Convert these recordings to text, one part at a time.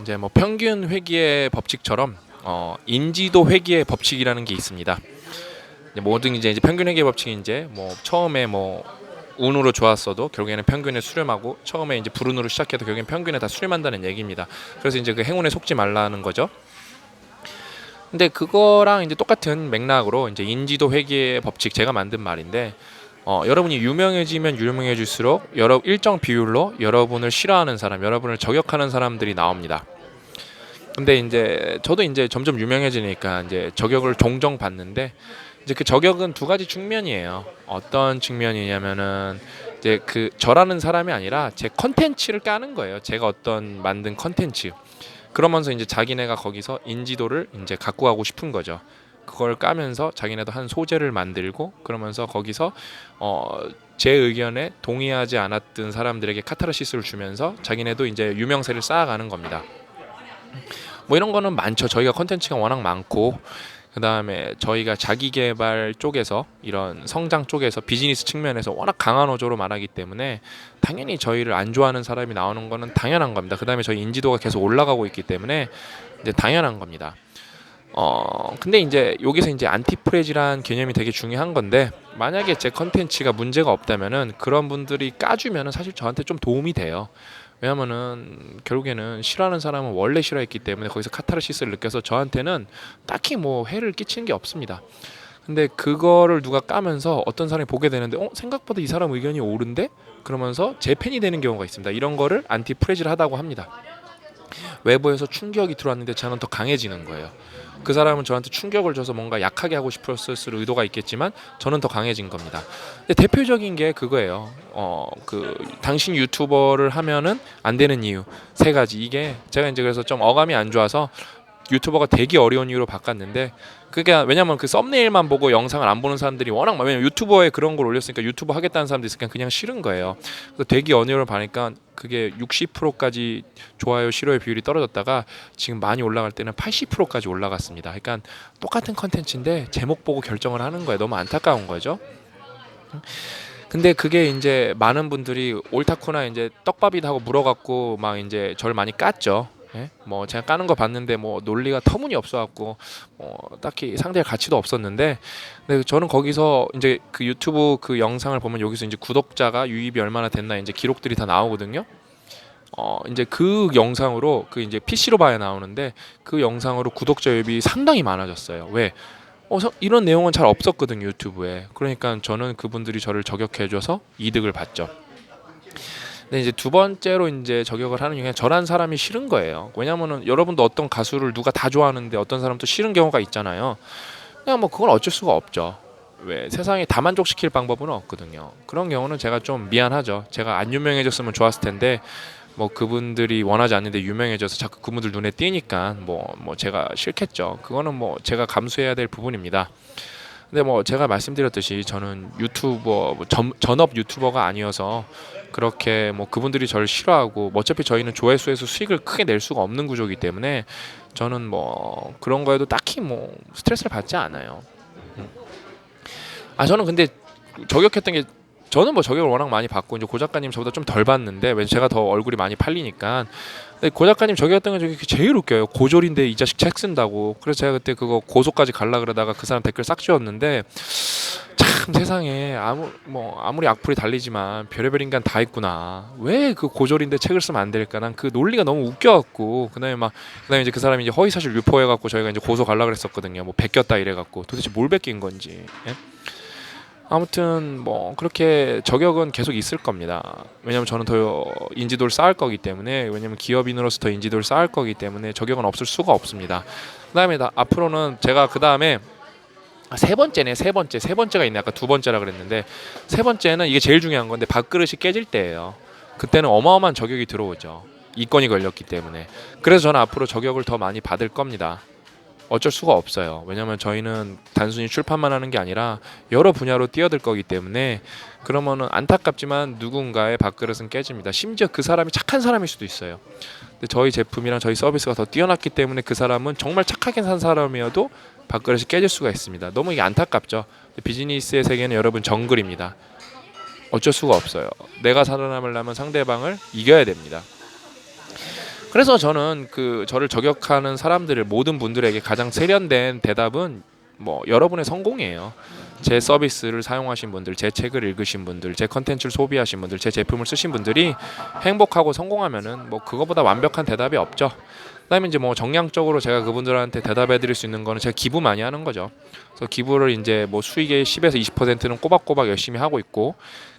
이제 뭐 평균 회계의 법칙처럼 어, 인지도 회계의 법칙이라는 게 있습니다. 이제 모든 이제, 이제 평균 회계 법칙이 이제 뭐 처음에 뭐 운으로 좋았어도 결국에는 평균에 수렴하고 처음에 이제 불운으로 시작해도 결국엔 평균에 다 수렴한다는 얘기입니다. 그래서 이제 그 행운에 속지 말라는 거죠. 근데 그거랑 이제 똑같은 맥락으로 이제 인지도 회계의 법칙 제가 만든 말인데 어, 여러분이 유명해지면 유명해질수록 여러 일정 비율로 여러분을 싫어하는 사람, 여러분을 저격하는 사람들이 나옵니다. 근데 이제 저도 이제 점점 유명해지니까 이제 저격을 종종 받는데 이제 그 저격은 두 가지 측면이에요. 어떤 측면이냐면은 이제 그 저라는 사람이 아니라 제 컨텐츠를 까는 거예요. 제가 어떤 만든 컨텐츠. 그러면서 이제 자기네가 거기서 인지도를 이제 갖고 가고 싶은 거죠. 그걸 까면서 자기네도 한 소재를 만들고 그러면서 거기서 어 제 의견에 동의하지 않았던 사람들에게 카타르시스를 주면서 자기네도 이제 유명세를 쌓아가는 겁니다. 뭐 이런 거는 많죠. 저희가 컨텐츠가 워낙 많고 그 다음에 저희가 자기 개발 쪽에서 이런 성장 쪽에서 비즈니스 측면에서 워낙 강한 어조로 말하기 때문에 당연히 저희를 안 좋아하는 사람이 나오는 거는 당연한 겁니다. 그 다음에 저희 인지도가 계속 올라가고 있기 때문에 이제 당연한 겁니다. 어 근데 이제 여기서 이제 안티프레지란 개념이 되게 중요한 건데 만약에 제 컨텐츠가 문제가 없다면은 그런 분들이 까주면은 사실 저한테 좀 도움이 돼요. 왜냐면은 결국에는 싫어하는 사람은 원래 싫어했기 때문에 거기서 카타르시스를 느껴서 저한테는 딱히 뭐 해를 끼치는 게 없습니다. 근데 그거를 누가 까면서 어떤 사람이 보게 되는데 어 생각보다 이 사람 의견이 옳은데 그러면서 제 팬이 되는 경우가 있습니다. 이런 거를 안티프레지하다고 합니다. 외부에서 충격이 들어왔는데 저는 더 강해지는 거예요. 그 사람은 저한테 충격을 줘서 뭔가 약하게 하고 싶었을 의도가 있겠지만 저는 더 강해진 겁니다. 대표적인 게 그거예요. 어 그 당신 유튜버를 하면은 안 되는 이유 세 가지. 이게 제가 이제 그래서 좀 어감이 안 좋아서 유튜버가 되게 어려운 이유로 바꿨는데 그게 왜냐면 그 썸네일만 보고 영상을 안 보는 사람들이 워낙 많 왜냐면 유튜버에 그런 걸 올렸으니까 유튜버 하겠다는 사람들이 있으니까 그냥 싫은 거예요. 그래서 되게 어려움을 봐니까 그게 60%까지 좋아요 싫어요 비율이 떨어졌다가 지금 많이 올라갈 때는 80%까지 올라갔습니다. 그러니까 똑같은 컨텐츠인데 제목 보고 결정을 하는 거예요. 너무 안타까운 거죠. 근데 그게 이제 많은 분들이 옳다코나 이제 떡밥이다 하고 물어갖고 막 이제 저를 많이 깠죠. 예? 뭐 제가 까는 거 봤는데 뭐 논리가 터무니 없어갖고 뭐 딱히 상대할 가치도 없었는데 근데 저는 거기서 이제 그 유튜브 그 영상을 보면 여기서 이제 구독자가 유입이 얼마나 됐나 이제 기록들이 다 나오거든요. 어 이제 그 영상으로 그 이제 PC로 봐야 나오는데 그 영상으로 구독자 유입이 상당히 많아졌어요. 왜? 어, 서- 이런 내용은 잘 없었거든요 유튜브에. 그러니까 저는 그분들이 저를 저격해줘서 이득을 봤죠. 근데 이제 두 번째로 이제 저격을 하는 이유가 저란 사람이 싫은 거예요. 왜냐면은 여러분도 어떤 가수를 누가 다 좋아하는데 어떤 사람 또 싫은 경우가 있잖아요. 그냥 뭐 그건 어쩔 수가 없죠. 왜 세상에 다 만족시킬 방법은 없거든요. 그런 경우는 제가 좀 미안하죠. 제가 안 유명해졌으면 좋았을 텐데 뭐 그분들이 원하지 않는데 유명해져서 자꾸 그분들 눈에 띄니까 뭐뭐 제가 싫겠죠. 그거는 뭐 제가 감수해야 될 부분입니다. 근데 뭐 제가 말씀드렸듯이 저는 유튜버 뭐 전, 전업 유튜버가 아니어서 그렇게 뭐 그분들이 저를 싫어하고 뭐 어차피 저희는 조회수에서 수익을 크게 낼 수가 없는 구조이기 때문에 저는 뭐 그런 거에도 딱히 뭐 스트레스를 받지 않아요. 음. 아 저는 근데 저격했던 게 저는 뭐 저격을 워낙 많이 받고 이제 고 작가님 저보다 좀 덜 받는데 왜 제가 더 얼굴이 많이 팔리니까 근데 고 작가님 저격했던 게 제일 웃겨요 고졸인데 이 자식 책 쓴다고 그래서 제가 그때 그거 고소까지 갈라 그러다가 그 사람 댓글 싹 지웠는데 참 세상에 아무 뭐 아무리 악플이 달리지만 별의별 인간 다 있구나 왜 그 고졸인데 책을 쓰면 안 될까 난 그 논리가 너무 웃겨갖고 그다음에 막 그다음에 이제 그 사람이 이제 허위 사실 유포해갖고 저희가 이제 고소 갈라 그랬었거든요 뭐 베꼈다 이래갖고 도대체 뭘 베낀 건지 예? 아무튼 뭐 그렇게 저격은 계속 있을 겁니다. 왜냐면 저는 더 인지도를 쌓을 거기 때문에 왜냐면 기업인으로서 더 인지도를 쌓을 거기 때문에 저격은 없을 수가 없습니다. 그다음에 나, 앞으로는 제가 그다음에 아, 세 번째네 세 번째 세 번째가 있네 아까 두 번째라 그랬는데 세 번째는 이게 제일 중요한 건데 밥그릇이 깨질 때예요. 그때는 어마어마한 저격이 들어오죠. 이건이 걸렸기 때문에 그래서 저는 앞으로 저격을 더 많이 받을 겁니다. 어쩔 수가 없어요. 왜냐하면 저희는 단순히 출판만 하는 게 아니라 여러 분야로 뛰어들 거기 때문에 그러면은 안타깝지만 누군가의 밥그릇은 깨집니다. 심지어 그 사람이 착한 사람일 수도 있어요. 근데 저희 제품이랑 저희 서비스가 더 뛰어났기 때문에 그 사람은 정말 착하게 산 사람이어도 밥그릇이 깨질 수가 있습니다. 너무 이게 안타깝죠. 비즈니스의 세계는 여러분 정글입니다. 어쩔 수가 없어요. 내가 살아남으려면 상대방을 이겨야 됩니다. 그래서 저는 그 저를 저격하는 사람들을 모든 분들에게 가장 세련된 대답은 뭐 여러분의 성공이에요. 제 서비스를 사용하신 분들, 제 책을 읽으신 분들, 제 컨텐츠를 소비하신 분들, 제 제품을 쓰신 분들이 행복하고 성공하면은 뭐 그거보다 완벽한 대답이 없죠. 그다음에 이제 뭐 정량적으로 제가 그분들한테 대답해 드릴 수 있는 거는 제가 기부 많이 하는 거죠. 그래서 기부를 이제 뭐 수익의 10에서 20%는 꼬박꼬박 열심히 하고 있고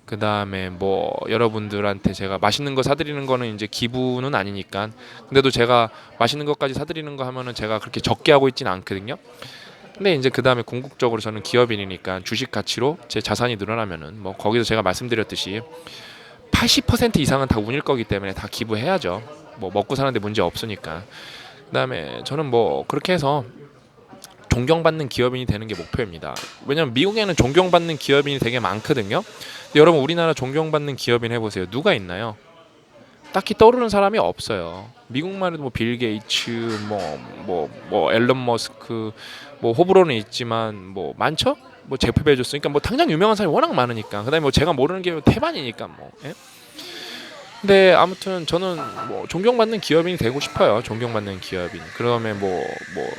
그 다음에 뭐 여러분들한테 제가 맛있는 거 사드리는 거는 이제 기부는 아니니까 근데도 제가 맛있는 것까지 사드리는 거 하면은 제가 그렇게 적게 하고 있지는 않거든요. 근데 이제 그 다음에 궁극적으로 저는 기업인이니까 주식 가치로 제 자산이 늘어나면은 뭐 거기서 제가 말씀드렸듯이 80% 이상은 다 운일 거기 때문에 다 기부해야죠. 뭐 먹고 사는데 문제 없으니까. 그다음에 저는 뭐 그렇게 해서 존경받는 기업인이 되는 게 목표입니다. 왜냐면 미국에는 존경받는 기업인이 되게 많거든요. 여러분 우리나라 존경받는 기업인 해보세요. 누가 있나요? 딱히 떠오르는 사람이 없어요. 미국만 해도 뭐빌 게이츠, 뭐 뭐 뭐 앨런 머스크, 뭐 호불호는 있지만 뭐 많죠? 뭐 제프 베조스, 그러니까 뭐 당장 유명한 사람이 워낙 많으니까. 그다음에 뭐 제가 모르는 게 태반이니까 뭐. 예? 근데 아무튼 저는 뭐 존경받는 기업인이 되고 싶어요. 존경받는 기업인. 그다음에 뭐뭐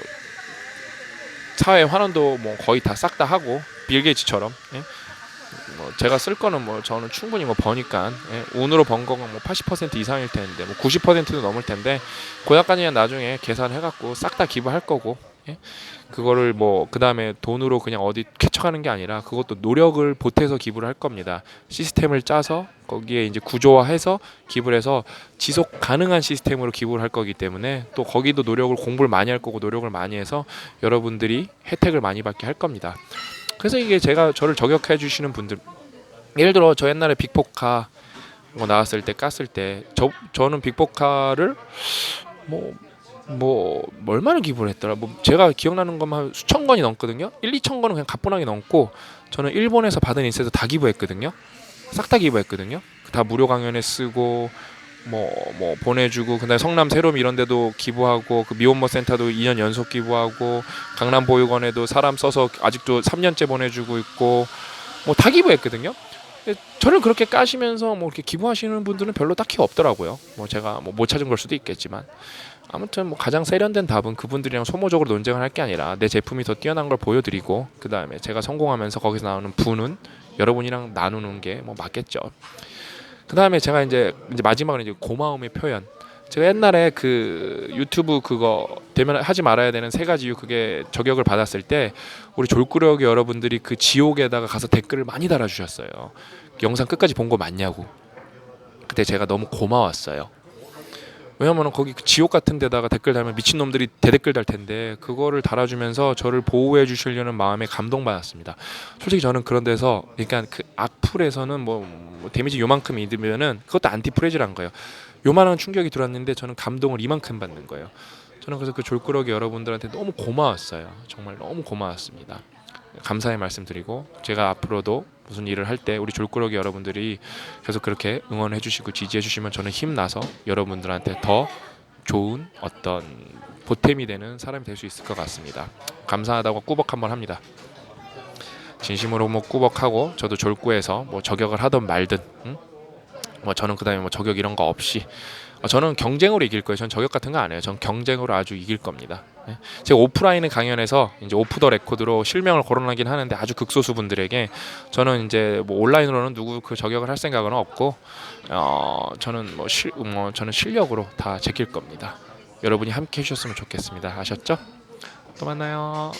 사회 환원도 뭐 거의 다 싹 다 하고 빌 게이츠처럼. 예? 뭐 제가 쓸 거는 뭐 저는 충분히 뭐 버니까 예? 운으로 번 거가 뭐 80% 이상일 텐데 뭐 90%도 넘을 텐데 고약까지는 나중에 계산해 갖고 싹 다 기부할 거고 예? 그거를 뭐 그 다음에 돈으로 그냥 어디 쾌척하는 게 아니라 그것도 노력을 보태서 기부를 할 겁니다. 시스템을 짜서 거기에 이제 구조화해서 기부를 해서 지속 가능한 시스템으로 기부를 할 거기 때문에 또 거기도 노력을 공부를 많이 할 거고 노력을 많이 해서 여러분들이 혜택을 많이 받게 할 겁니다. 그래서 이게 제가 저를 저격해 주시는 분들 예를 들어 저 옛날에 빅포카 뭐 나왔을 때 깠을 때 저 저는 빅포카를 뭐뭐 얼마나 기부를 했더라. 뭐 제가 기억나는 것만 한 수천 건이 넘거든요. 1, 2천 건은 그냥 가뿐하게 넘고 저는 일본에서 받은 인쇄도 다 기부했거든요. 싹 다 기부했거든요. 다 무료 강연에 쓰고 뭐 뭐 보내주고 그다음에 성남 세롬 이런 데도 기부하고 그 미혼모 센터도 2년 연속 기부하고 강남 보육원에도 사람 써서 아직도 3년째 보내주고 있고 뭐 다 기부했거든요. 저를 그렇게 까시면서 뭐 이렇게 기부하시는 분들은 별로 딱히 없더라고요. 뭐 제가 뭐 못 찾은 걸 수도 있겠지만 아무튼 뭐 가장 세련된 답은 그분들이랑 소모적으로 논쟁을 할 게 아니라 내 제품이 더 뛰어난 걸 보여드리고 그 다음에 제가 성공하면서 거기서 나오는 부는 여러분이랑 나누는 게 뭐 맞겠죠. 그 다음에 제가 이제 이제 마지막으로 이제 고마움의 표현. 제가 옛날에 그 유튜브 그거 되면 하지 말아야 되는 세 가지 이유 그게 저격을 받았을 때 우리 졸꾸러기 여러분들이 그 지옥에다가 가서 댓글을 많이 달아주셨어요. 영상 끝까지 본 거 맞냐고. 그때 제가 너무 고마웠어요. 왜냐면 거기 그 지옥 같은 데다가 댓글 달면 미친 놈들이 대댓글 달 텐데 그거를 달아주면서 저를 보호해 주시려는 마음에 감동받았습니다. 솔직히 저는 그런 데서 그러니까 그 악플에서는 뭐, 뭐 데미지 요만큼 입으면은 그것도 안티프레즈란 거예요. 요만한 충격이 들어왔는데 저는 감동을 이만큼 받는 거예요. 저는 그래서 그 졸꾸러기 여러분들한테 너무 고마웠어요. 정말 너무 고마웠습니다. 감사의 말씀드리고 제가 앞으로도 무슨 일을 할 때 우리 졸꾸러기 여러분들이 계속 그렇게 응원해 주시고 지지해 주시면 저는 힘나서 여러분들한테 더 좋은 어떤 보탬이 되는 사람이 될 수 있을 것 같습니다. 감사하다고 꾸벅 한번 합니다. 진심으로 뭐 꾸벅하고 저도 졸구에서 뭐 저격을 하던 말든 응? 뭐 저는 그다음에 뭐 저격 이런 거 없이 어, 저는 경쟁으로 이길 거예요. 전 저격 같은 거 안 해요. 전 경쟁으로 아주 이길 겁니다. 네. 제가 오프라인 강연에서 이제 오프 더 레코드로 실명을 거론하긴 하는데 아주 극소수 분들에게 저는 이제 뭐 온라인으로는 누구 그 저격을 할 생각은 없고 어 저는 뭐, 실, 뭐 저는 실력으로 다 제낄 겁니다. 여러분이 함께 해주셨으면 좋겠습니다. 아셨죠? 또 만나요.